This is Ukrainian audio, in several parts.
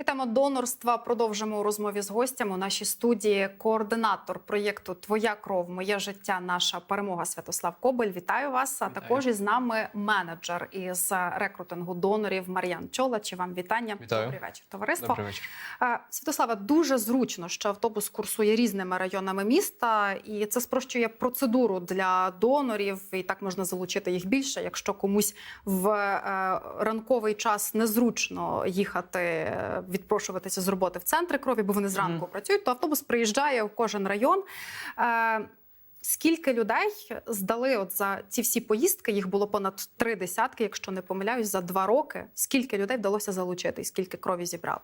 І тема донорства продовжимо у розмові з гостями. У нашій студії координатор проєкту Твоя кров, моє життя, наша перемога Святослав Кобель. Вітаю вас. А також із нами менеджер із рекрутингу донорів Мар'ян Чолач. Вам вітання. Вітаю. Добрий вечір, товариство. Добрий вечір. Святослава, дуже зручно, що автобус курсує різними районами міста, і це спрощує процедуру для донорів. І так можна залучити їх більше. Якщо комусь в е, ранковий час незручно їхати, е, відпрошуватися з роботи в центри крові, бо вони зранку Мгм. працюють, то автобус приїжджає в кожен район. Е, Скільки людей здали от за ці всі поїздки? Їх було понад три десятки, якщо не помиляюсь, за два роки. Скільки людей вдалося залучити і скільки крові зібрали?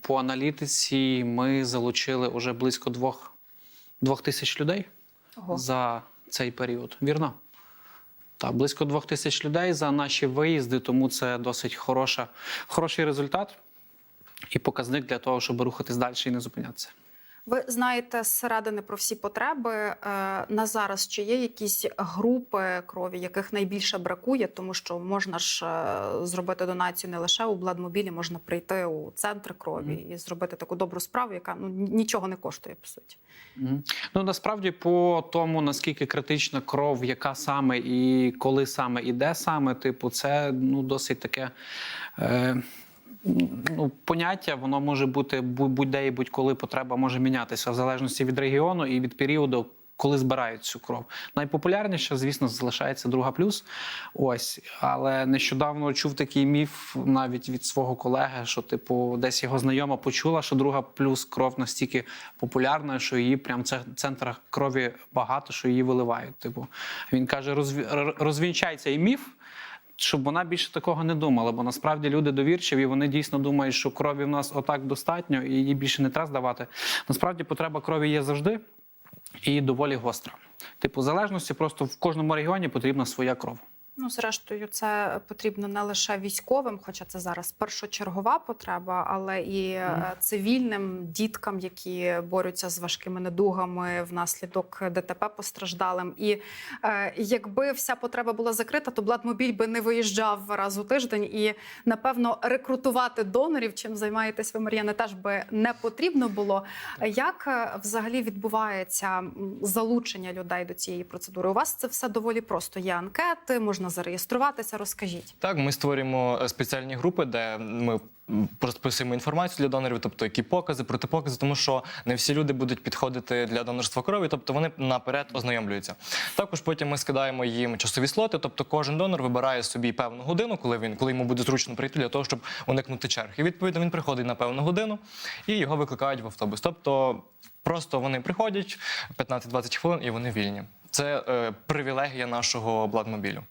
По аналітиці ми залучили вже близько двох, двох тисяч людей Ого. за цей період. Вірно? Так, близько двох тисяч людей за наші виїзди, тому це досить хороша, хороший результат і показник для того, щоб рухатись далі і не зупинятися. Ви знаєте зсередини про всі потреби е, на зараз. Чи є якісь групи крові, яких найбільше бракує, тому що можна ж е, зробити донацію не лише у бладмобілі, можна прийти у центр крові і зробити таку добру справу, яка ну нічого не коштує по суті. Мгм. Ну насправді по тому наскільки критична кров, яка саме і коли саме і де саме, типу, це ну досить таке. Е, Ну, поняття воно може бути будь-де і будь-коли потреба може мінятися в залежності від регіону і від періоду, коли збирають цю кров. Найпопулярніше, звісно, залишається друга плюс. Ось, але нещодавно чув такий міф навіть від свого колеги, що типу десь його знайома почула, що друга плюс кров настільки популярна, що її прям в центрах крові багато, що її виливають. Типу, він каже: розвінчай цей міф. Щоб вона більше такого не думала, бо насправді люди довірчиві, вони дійсно думають, що крові в нас отак достатньо, і її більше не треба здавати. Насправді потреба крові є завжди і доволі гостра. Типу, залежності просто в кожному регіоні потрібна своя кров. Ну, зрештою, це потрібно не лише військовим, хоча це зараз першочергова потреба, але і е, цивільним діткам, які борються з важкими недугами внаслідок ДТП постраждалим. І е, якби вся потреба була закрита, то Бладмобіль би не виїжджав раз у тиждень. І напевно рекрутувати донорів, чим займаєтесь ви, Мар'яне, теж би не потрібно було. Як е, взагалі відбувається залучення людей до цієї процедури? У вас це все доволі просто. Є анкети, можна зареєструватися. Розкажіть. Так, ми створюємо е, спеціальні групи, де ми розписуємо інформацію для донорів, тобто які покази, протипокази, тому що не всі люди будуть підходити для донорства крові, тобто вони наперед ознайомлюються. Також потім ми скидаємо їм часові слоти, тобто кожен донор вибирає собі певну годину, коли він коли йому буде зручно прийти для того, щоб уникнути черг. І відповідно він приходить на певну годину і його викликають в автобус. Тобто просто вони приходять 15-20 хвилин і вони вільні. Це е, привілегія нашого бладмобілю.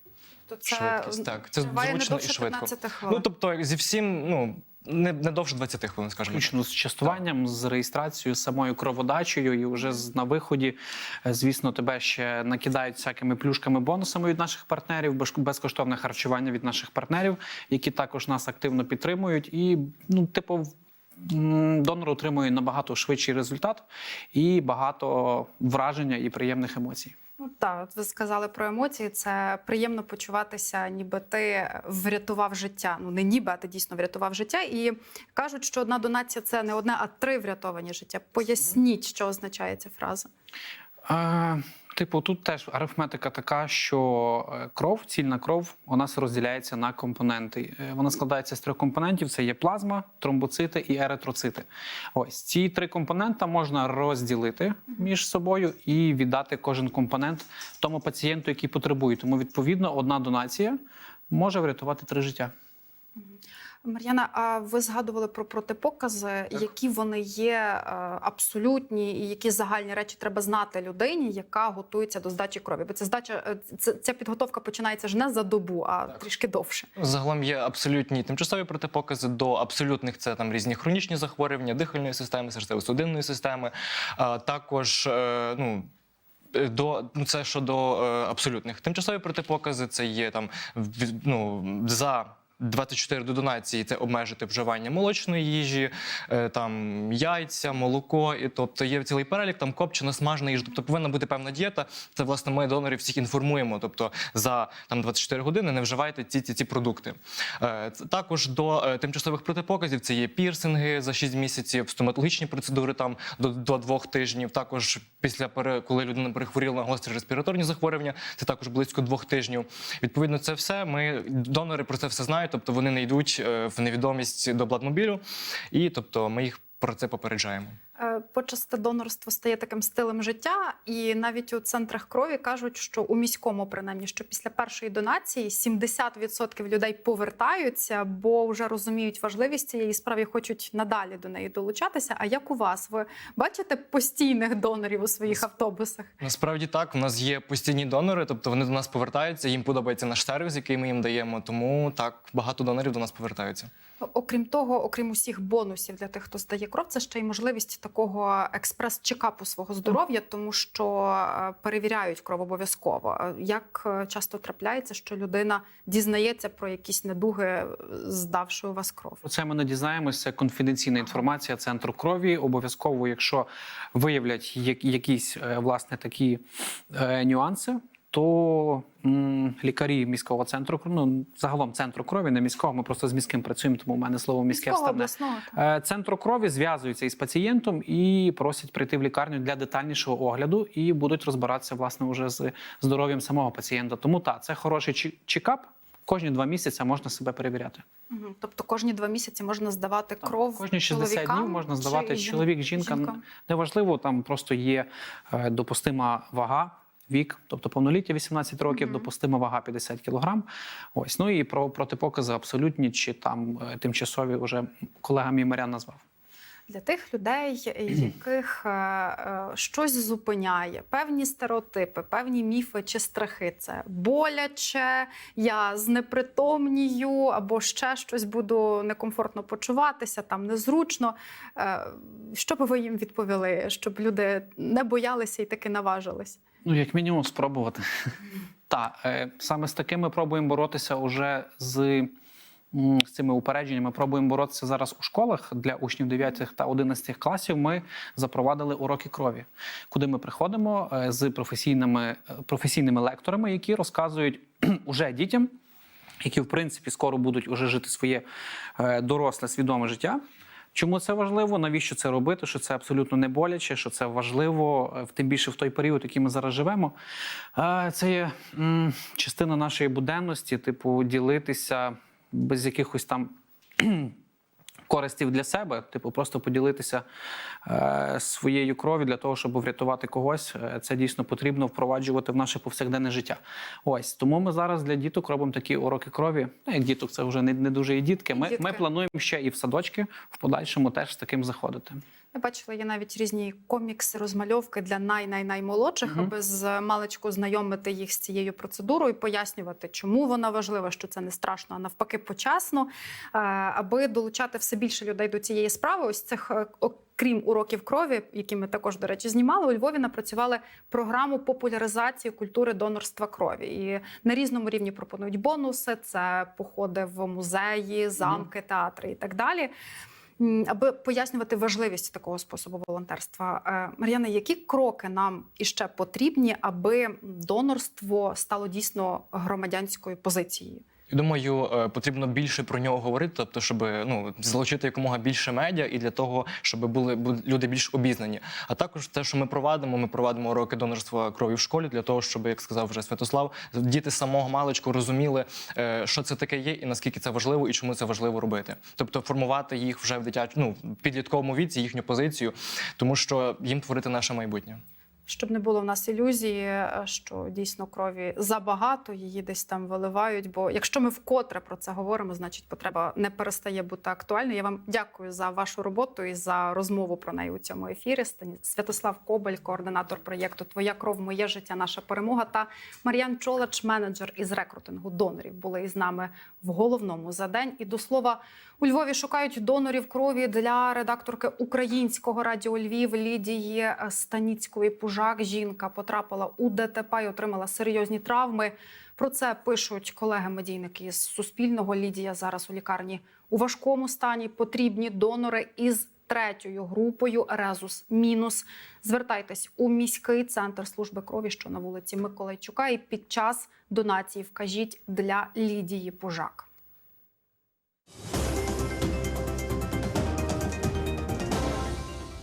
То це Швидкість, так. Це триває не зручно і швидко. 15 хвилин. Ну тобто зі всім, ну не, не довше 20 хвилин, скажімо. Включно з частуванням, з реєстрацією, з самою кроводачею, і вже з- на виході, е, звісно, тебе ще накидають всякими плюшками, бонусами від наших партнерів, без- безкоштовне харчування від наших партнерів, які також нас активно підтримують. І ну, типу. м, Донор отримує набагато швидший результат і багато враження і приємних емоцій. Ну так, ви сказали про емоції. Це приємно почуватися, ніби ти врятував життя. Ну не ніби, а ти дійсно врятував життя. І кажуть, що одна донація це не одне, а три врятовані життя. Поясніть, що означає ця фраза. Е, типу, тут теж арифметика така, що е, кров, цільна кров, у нас розділяється на компоненти. Е, Вона складається з трьох компонентів: це є плазма, тромбоцити і еритроцити. Ось ці три компонента можна розділити між собою і віддати кожен компонент тому пацієнту, який потребує. Тому, відповідно, одна донація може врятувати три життя. Мар'яна, а ви згадували про протипокази, які вони є е, абсолютні, і які загальні речі треба знати людині, яка готується до здачі крові. Бо ця здача е, ця підготовка починається ж не за добу, а трішки довше. Загалом є абсолютні тимчасові протипокази до абсолютних це там різні хронічні захворювання, дихальної системи, серцево-судинної системи. А, також е, ну. До ну це щодо е, абсолютних тимчасові протипокази, це є там ну, за 24 до донації це обмежити вживання молочної їжі, е, там яйця, молоко. І тобто є цілий перелік, там копчена, смажена їжа. Тобто повинна бути певна дієта. Це власне ми донорів всіх інформуємо. Тобто за там 24 години не вживайте ці ці, ці продукти. Е, Також до е, тимчасових протипоказів це є пірсинги за 6 місяців, стоматологічні процедури там до, до двох тижнів. Також після пере, коли людина перехворіла на гострі респіраторні захворювання, це також близько двох тижнів. Відповідно, це все. Ми донори про це все знають, тобто вони не йдуть е, в невідомість до бладмобілю, і тобто ми їх про це попереджаємо. Е, Почасте донорство стає таким стилем життя, і навіть у центрах крові кажуть, що у міському, принаймні, що після першої донації 70% людей повертаються, бо вже розуміють важливість цієї справи, хочуть надалі до неї долучатися. А як у вас? Ви бачите постійних донорів у своїх автобусах? Насправді так, у нас є постійні донори, тобто вони до нас повертаються. Їм подобається наш сервіс, який ми їм даємо. Тому так багато донорів до нас повертаються. Окрім того, окрім усіх бонусів для тих, хто здає кров, це ще й можливість такого експрес-чекапу свого здоров'я, тому що е, перевіряють кров обов'язково. Е, Як е, часто трапляється, що людина дізнається про якісь недуги, здавши у вас кров? Це ми не дізнаємося. Це конфіденційна інформація центру крові. Обов'язково, якщо виявлять якісь власне такі нюанси. То м, лікарі міського центру ну загалом центру крові, не міського, ми просто з міським працюємо, тому в мене слово міське вставне. так. Е, Центру крові зв'язуються із пацієнтом і просять прийти в лікарню для детальнішого огляду і будуть розбиратися власне уже з здоров'ям самого пацієнта. Тому так, це хороший чекап. Кожні два місяці можна себе перевіряти. Мгм. Тобто кожні два місяці можна здавати кров. Кожні 60 чоловікам днів можна здавати чоловік, жінка. жінкам? Неважливо, там просто є е, допустима вага. Вік, тобто повноліття 18 років, Мгм. допустима вага 50 кілограм. Ось ну і про протипокази абсолютні чи там е, тимчасові вже колега мій Марян назвав. Для тих людей, яких е, е, щось зупиняє, певні стереотипи, певні міфи чи страхи. Це боляче, я знепритомнію, або ще щось буду некомфортно почуватися, там незручно. Що би ви їм відповіли, щоб люди не боялися і таки наважились? Ну, як мінімум, спробувати. Так, е, саме з такими пробуємо боротися уже з, з цими упередженнями. Пробуємо боротися зараз у школах для учнів 9 та 11 класів. Ми запровадили уроки крові, куди ми приходимо е, з професійними, е, професійними лекторами, які розказують уже дітям, які в принципі скоро будуть уже жити своє доросле свідоме життя. Чому це важливо? Навіщо це робити? Що це абсолютно не боляче, що це важливо, е, тим більше в той період, який ми зараз живемо. Це є частина нашої буденності, типу, ділитися без якихось там. Користів для себе, типу, просто поділитися е, своєю кров'ю для того, щоб врятувати когось. Е, Це дійсно потрібно впроваджувати в наше повсякденне життя. Ось тому ми зараз для діток робимо такі уроки крові. Ну, як діток, це вже не, не дуже і дітки. Ми, Дітки. ми плануємо ще і в садочки в подальшому теж з таким заходити. Я бачила, є навіть різні комікси, розмальовки для най-най-наймолодших, Мгм. аби з маличку знайомити їх з цією процедурою, пояснювати, чому вона важлива, що це не страшно, а навпаки, почасно, е, аби долучати все більше людей до цієї справи. Ось цих. е, Окрім уроків крові, які ми також, до речі, знімали, у Львові напрацювали програму популяризації культури донорства крові. І на різному рівні пропонують бонуси: це походи в музеї, замки, театри і так далі. Аби пояснювати важливість такого способу волонтерства. Е, Мар'яна, які кроки нам іще потрібні, аби донорство стало дійсно громадянською позицією? Я думаю, е, потрібно більше про нього говорити, тобто, щоб ну залучити якомога більше медіа, і для того, щоб були бу- люди більш обізнані. А також те, що ми провадимо, ми провадимо уроки донорства крові в школі для того, щоб, як сказав вже Святослав, діти самого маличку розуміли, е, що це таке є, і наскільки це важливо, і чому це важливо робити. Тобто формувати їх вже в дитячому ну, підлітковому віці, їхню позицію, тому що їм творити наше майбутнє. Щоб не було в нас ілюзії, е, що дійсно крові забагато, її десь там виливають. Бо якщо ми вкотре про це говоримо, значить потреба не перестає бути актуальною. Я вам дякую за вашу роботу і за розмову про неї у цьому ефірі. Святослав Кобель, координатор проєкту Твоя кров, моє життя, наша перемога та Мар'ян Чолач, менеджер із рекрутингу донорів, були із нами в головному за день. І до слова, у Львові шукають донорів крові для редакторки українського радіо Львів Лідії Станіцької Пужа. Пожак. Жінка потрапила у ДТП і отримала серйозні травми. Про це пишуть колеги-медійники з Суспільного. Лідія зараз у лікарні у важкому стані. Потрібні донори із третьою групою Резус мінус. Звертайтесь у міський центр служби крові, що на вулиці Миколайчука, і під час донації вкажіть для Лідії Пожак.